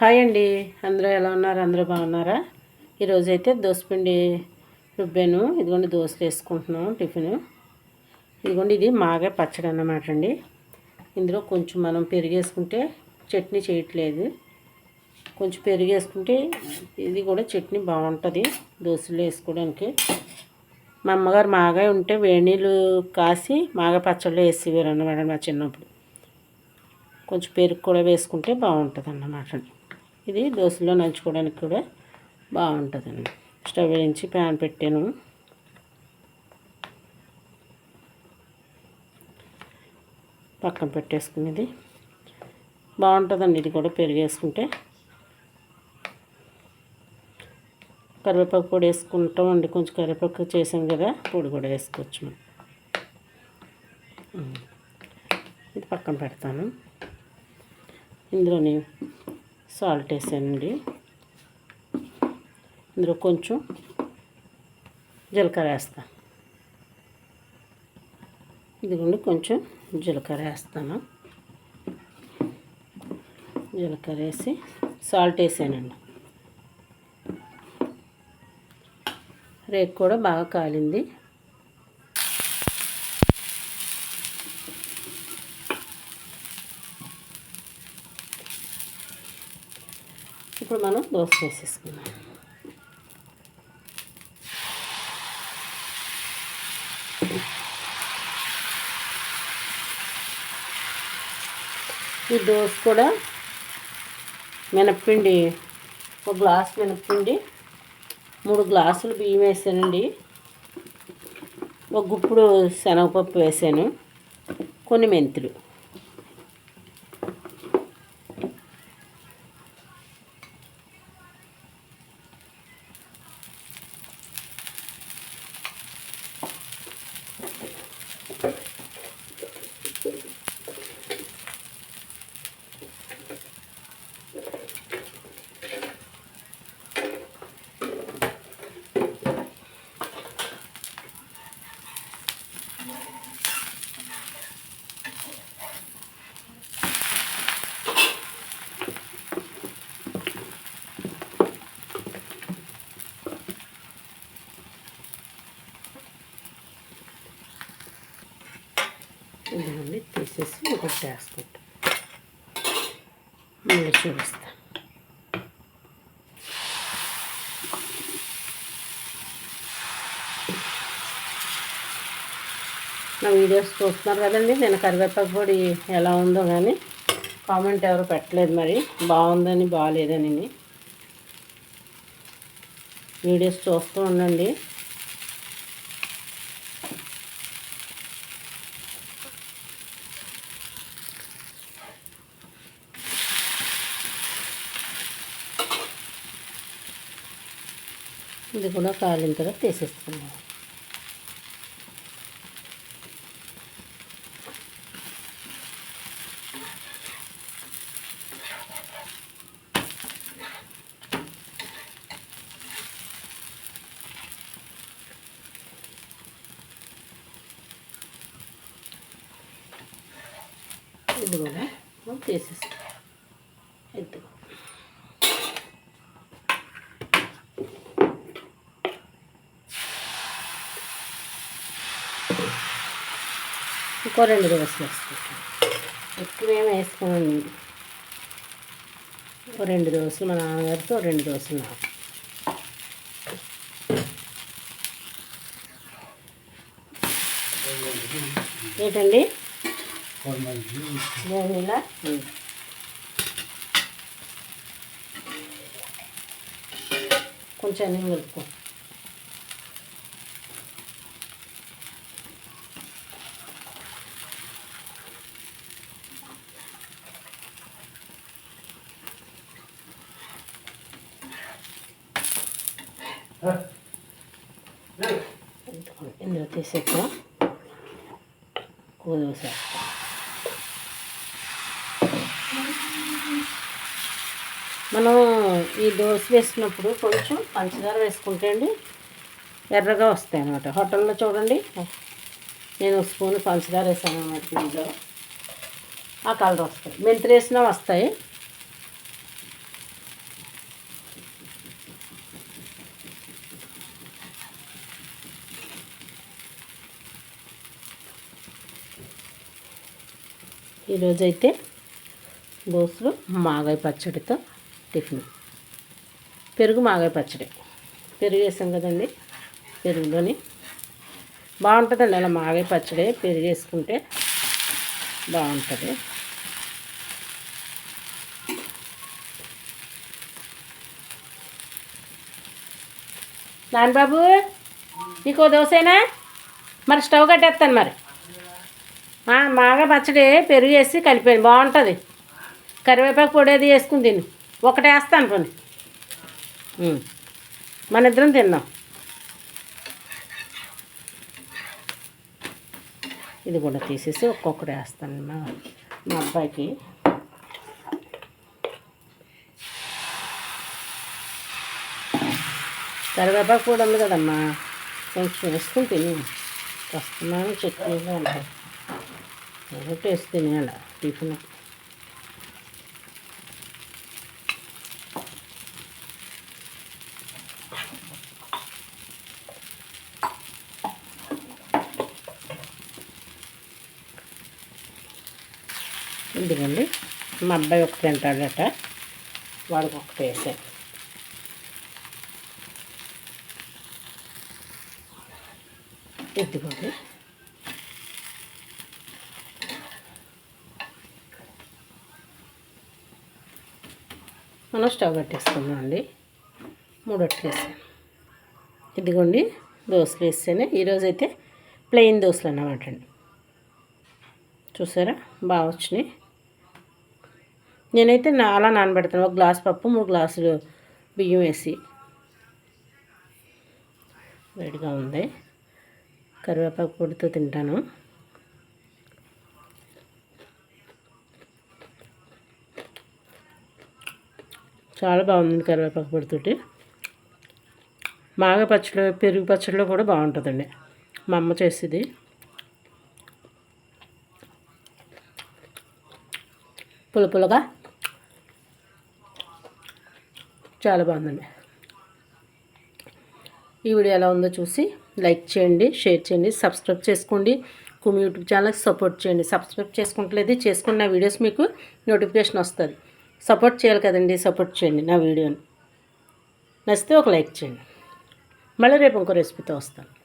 Hi అండి. అందరూ ఎలా ఉన్నారు? అందరూ బాగున్నారా? ఈరోజు అయితే దోసపిండి రుబ్బాను. ఇదిగోండి దోశలు వేసుకుంటున్నాం టిఫిన్. ఇదిగోండి ఇది మాగే పచ్చడి అన్నమాట అండి. ఇందులో కొంచెం మనం పెరిగేసుకుంటే చట్నీ చేయట్లేదు. కొంచెం పెరిగేసుకుంటే ఇది కూడా చట్నీ బాగుంటుంది దోశలు వేసుకోవడానికి. మా అమ్మగారు మాగాయ ఉంటే వేడి నీళ్ళు కాసి మాగ పచ్చళ్ళు వేసేవారు అన్నమాట మా చిన్నప్పుడు. కొంచెం పెరుగు కూడా వేసుకుంటే బాగుంటుంది అన్నమాట అండి ఇది దోశలో నంచుకోవడానికి కూడా బాగుంటుందండి. స్టవ్ వేయించి ప్యాన్ పెట్టాను. పక్కన పెట్టేసుకునేది. బాగుంటుందండి ఇది కూడా పెరిగేసుకుంటే. కరివేపాకు పొడి వేసుకుంటాం అండి కొంచెం కరివేపాకు చేసాం కదా పొడి కూడా వేసుకోవచ్చు మనం. ఇది పక్కన పెడతాను. ఇందులోని సాల్ట్ వేసానండి. ఇందులో కొంచెం జీలకర్ర వేస్తా. ఇదిగోండి కొంచెం జీలకర్ర వేస్తాను. జీలకర్ర వేసి సాల్ట్ వేసానండి. రేక్ కూడా బాగా కాలింది. ఇప్పుడు మనం దోశ వేసేసుకుందాం. ఈ దోశ కూడా మినప్పిండి ఒక గ్లాస్ మినప్పిండి మూడు గ్లాసులు బియ్యం వేసానండి. ఒక గుప్పుడు శనగపప్పు వేసాను. కొన్ని మెంతులు ఇదిగోండి తీసేసి మళ్ళీ చూపిస్తా. నా వీడియోస్ చూస్తున్నారు కదండి నేను కరివేపాకు పొడి ఎలా ఉందో కానీ కామెంట్ ఎవరు పెట్టలేదు మరి. బాగుందని బాగాలేదని. వీడియోస్ చూస్తూ ఉండండి. ఇది కూడా కాలిన తర్వాత తీసేస్తున్నాం ఇది కూడా తీసేస్తాం ఎద్దుకో ఇంకో రెండు దోశలు వేసుకుంటాం ఎక్కువ ఏమి వేసుకోమండి ఓ రెండు దోశలు మా నాన్నగారితో రెండు దోశలు నాకు. ఏంటండి? ఇలా కొంచెం అన్నీ కలుపుకో. ఇందులో కూదోస మనం ఈ దోశ వేసినప్పుడు కొంచెం పంచదార వేసుకుంటే అండి ఎర్రగా వస్తాయి అన్నమాట. హోటల్లో చూడండి. నేను స్పూన్ పంచదార వేసాను అన్నమాట దీంట్లో ఆ కలర్ వస్తాయి. మెంతులు వేసినా వస్తాయి. ఈరోజైతే దోశలు మాగాయ పచ్చడితో టిఫిన్. పెరుగు మాగాయ పచ్చడి. పెరుగు వేసాం కదండి. పెరుగులోని బాగుంటుందండి. అలా మాగాయ పచ్చడి పెరుగు వేసుకుంటే బాగుంటుంది. బాబు నీకు దోశైనా మరి స్టవ్ కట్టేస్తాను మరి. మాగా పచ్చడి పెరుగు వేసి కలిపాను. బాగుంటుంది. కరివేపాకు పొడి అది వేసుకుని తిను. ఒకటి వేస్తాను పోనీ. మన ఇద్దరం తిన్నాం ఇది కూడా తీసేసి ఒక్కొక్కటి వేస్తాను మా మా అబ్బాయికి. కరివేపాకు కూడా ఉంది కదమ్మా. కొంచెం వేసుకుని తిని. వస్తున్నాను చట్నీగా ఉంటాయి. ఒకటి వేసి తినేయాలి టిఫిన్. ఇదిగోండి మా అబ్బాయి ఒకటి తింటాడట వాడికి ఒకటి వేసాను ఇదిగోండి. మనం స్టవ్ కట్టేసుకుందాం అండి. మూడు వేసాను. ఇదిగోండి దోశలు వేస్తేనే ఈరోజైతే ప్లెయిన్ దోశలు అన్నమాట అండి. చూసారా? బాగా వచ్చినాయి. నేనైతే నా అలా నానబెడతాను. ఒక గ్లాస్ పప్పు మూడు గ్లాసులు బియ్యం వేసి. వేడిగా ఉంది. కరివేపాకు పొడితో తింటాను. చాలా బాగుంది కరివేపాకు పొడితోటి. మాగ పచ్చడి పెరుగు పచ్చడిలో కూడా బాగుంటుందండి. మా అమ్మ చేసేది. పులుపులుగా చాలా బాగుందండి. ఈ వీడియో ఎలా ఉందో చూసి లైక్ చేయండి షేర్ చేయండి సబ్స్క్రైబ్ చేసుకోండి. కుమి యూట్యూబ్ ఛానల్కి సపోర్ట్ చేయండి. సబ్స్క్రైబ్ చేసుకుంటలేదు చేసుకున్న వీడియోస్ మీకు నోటిఫికేషన్ వస్తుంది. సపోర్ట్ చేయాలి కదండి సపోర్ట్ చేయండి నా వీడియోని. నచ్చితే ఒక లైక్ చేయండి. మళ్ళీ రేపు ఇంకో రెసిపీతో వస్తాను.